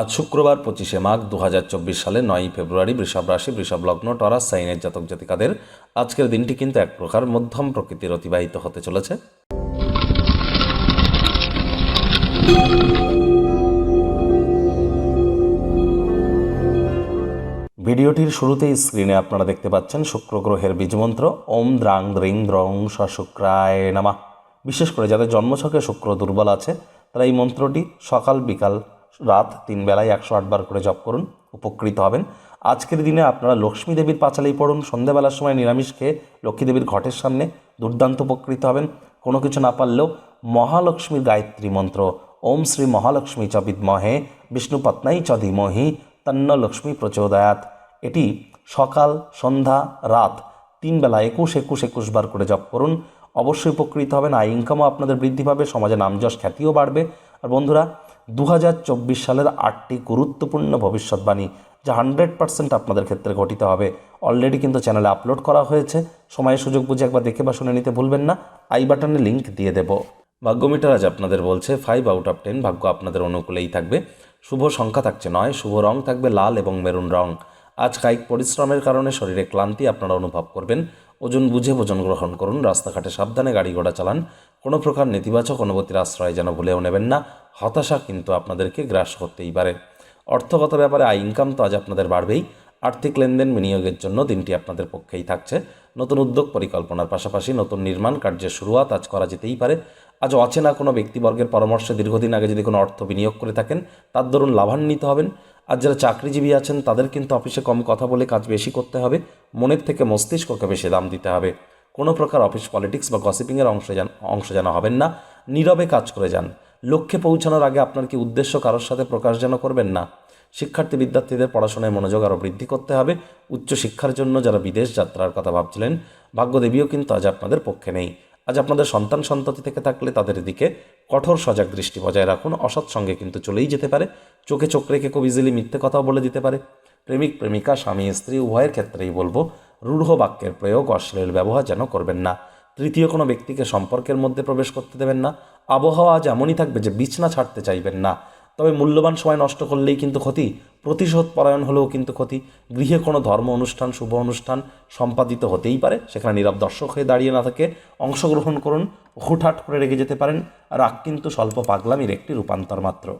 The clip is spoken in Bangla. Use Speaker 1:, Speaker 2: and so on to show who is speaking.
Speaker 1: আজ শুক্রবার পঁচিশে মাঘ দু হাজার চব্বিশ সালে নয়ই ফেব্রুয়ারি বৃষভ রাশি, বৃষভ লগ্ন, টরাস, সাইনের জাতক জাতিকাদের আজকের দিনটি কিন্তু এক প্রকার মধ্যম প্রকৃতির অতিবাহিত হতে চলেছে। ভিডিওটির শুরুতেই স্ক্রিনে আপনারা দেখতে পাচ্ছেন শুক্র গ্রহের বীজমন্ত্র, ওম দ্রাং দ্রিং দ্রং স শুক্রায় নামা। বিশেষ করে যাদের জন্মছকে শুক্র দুর্বল আছে, তারা এই মন্ত্রটি সকাল বিকাল রাত তিন বেলায় একশো আটবার করে জপ করুন, উপকৃত হবেন। আজকের দিনে আপনারা লক্ষ্মী দেবীর পাঁচালেই পড়ুন, সন্ধ্যাবেলার সময় নিরামিষ খেয়ে লক্ষ্মী দেবীর ঘটের সামনে দুর্দান্ত উপকৃত হবেন। কোনো কিছু না পারলেও মহালক্ষ্মীর গায়ত্রী মন্ত্র, ওম শ্রী মহালক্ষ্মী চ বিদ্মহে, বিষ্ণু চ ধীমহি, তন্ন লক্ষ্মী প্রচোদয়াত। এটি সকাল, সন্ধ্যা, রাত তিন বেলা একুশ একুশ একুশ বার করে জপ করুন। অবশ্যই উপকৃত হবেন, আয় ইনকামও আপনাদের বৃদ্ধি পাবে, সমাজে নামযশ খ্যাতিও বাড়বে। আর বন্ধুরা দু হাজার চব্বিশ সালের আটটি গুরুত্বপূর্ণ ভবিষ্যৎবাণী যা হান্ড্রেড পার্সেন্ট আপনাদের ক্ষেত্রে ঘটিত হবে। অলরেডি কিন্তু চ্যানেলে আপলোড করা হয়েছে। সময় সুযোগ বুঝে একবার দেখে বা শুনে নিতে ভুলবেন না। আই বাটনে লিঙ্ক দিয়ে দেব। ভাগ্যমিটার আজ আপনাদের বলছে ফাইভ আউট অফ টেন ভাগ্য আপনাদের অনুকূলেই থাকবে। শুভ সংখ্যা থাকছে নয়, শুভ রং থাকবে লাল এবং মেরুন রং। আজ কায়িক পরিশ্রমের কারণে শরীরে ক্লান্তি আপনারা অনুভব করবেন। ওজন বুঝে ভোজন গ্রহণ করুন, রাস্তাঘাটে সাবধানে গাড়ি ঘোড়া চালান। কোনো প্রকার নেতিবাচক অনুভূতির আশ্রয় যেন ভুলেও নেবেন না। হতাশা কিন্তু আপনাদেরকে গ্রাস করতেই পারে। অর্থগত ব্যাপারে আয় ইনকাম তো আজ আপনাদের বাড়বেই। আর্থিক লেনদেন বিনিয়োগের জন্য দিনটি আপনাদের পক্ষেই থাকছে। নতুন উদ্যোগ পরিকল্পনার পাশাপাশি নতুন নির্মাণ কার্যের শুরুয়াত আজ করা যেতেই পারে। আজ অচেনা কোনো ব্যক্তিবর্গের পরামর্শে দীর্ঘদিন আগে যদি কোনো অর্থ বিনিয়োগ করে থাকেন, তার দরুন লাভান্বিত হবেন। আর যারা চাকরিজীবী আছেন, তাদের কিন্তু অফিসে কম কথা বলে কাজ বেশি করতে হবে। মনের থেকে মস্তিষ্ককে বেশি দাম দিতে হবে। কোনো প্রকার অফিস পলিটিক্স বা গসিপিংয়ের অংশ যেন অংশ যেন হবেন না। নীরবে কাজ করে যান। লক্ষ্যে পৌঁছানোর আগে আপনার কি উদ্দেশ্য কারোর সাথে প্রকাশ যেন করবেন না? শিক্ষার্থী বিদ্যার্থীদের পড়াশোনায় মনোযোগ আরও বৃদ্ধি করতে হবে। উচ্চ শিক্ষার জন্য যারা বিদেশ যাত্রার কথা ভাবছিলেন, ভাগ্যদেবীও কিন্তু আজ আপনাদের পক্ষে নেই। আজ আপনাদের সন্তান সন্ততি থেকে থাকলে তাদের দিকে কঠোর সজাগ দৃষ্টি বজায় রাখুন। অসৎ সঙ্গে কিন্তু চলেই যেতে পারে। চোখে চোখ রেখে খুব ইজিলি মিথ্যে কথাও বলে দিতে পারে। প্রেমিক, প্রেমিকা, স্বামী, স্ত্রী, উভয়ের ক্ষেত্রেই বলব, রূঢ় বাক্যের প্রয়োগ অশ্লীল ব্যবহার যেন করবেন না। তৃতীয় কোনো ব্যক্তিকে সম্পর্কের মধ্যে প্রবেশ করতে দেবেন না। আবহাওয়া আজ এমনই থাকবে যে বিছনা ছাড়তে চাইবেন না। তবে মূল্যবান সময় নষ্ট করলেই কিন্তু ক্ষতি, প্রতিশোধ পরায়ণ হলেও কিন্তু ক্ষতি। গৃহে কোনো ধর্ম অনুষ্ঠান, শুভ অনুষ্ঠান সম্পাদিত হতেই পারে, সেখানে নীরব দর্শক হয়ে দাঁড়িয়ে না থাকে অংশগ্রহণ করুন, হুটহাট করে রেগে যেতে পারেন। রাগ কিন্তু স্বল্প পাগলামির একটি রূপান্তর মাত্র।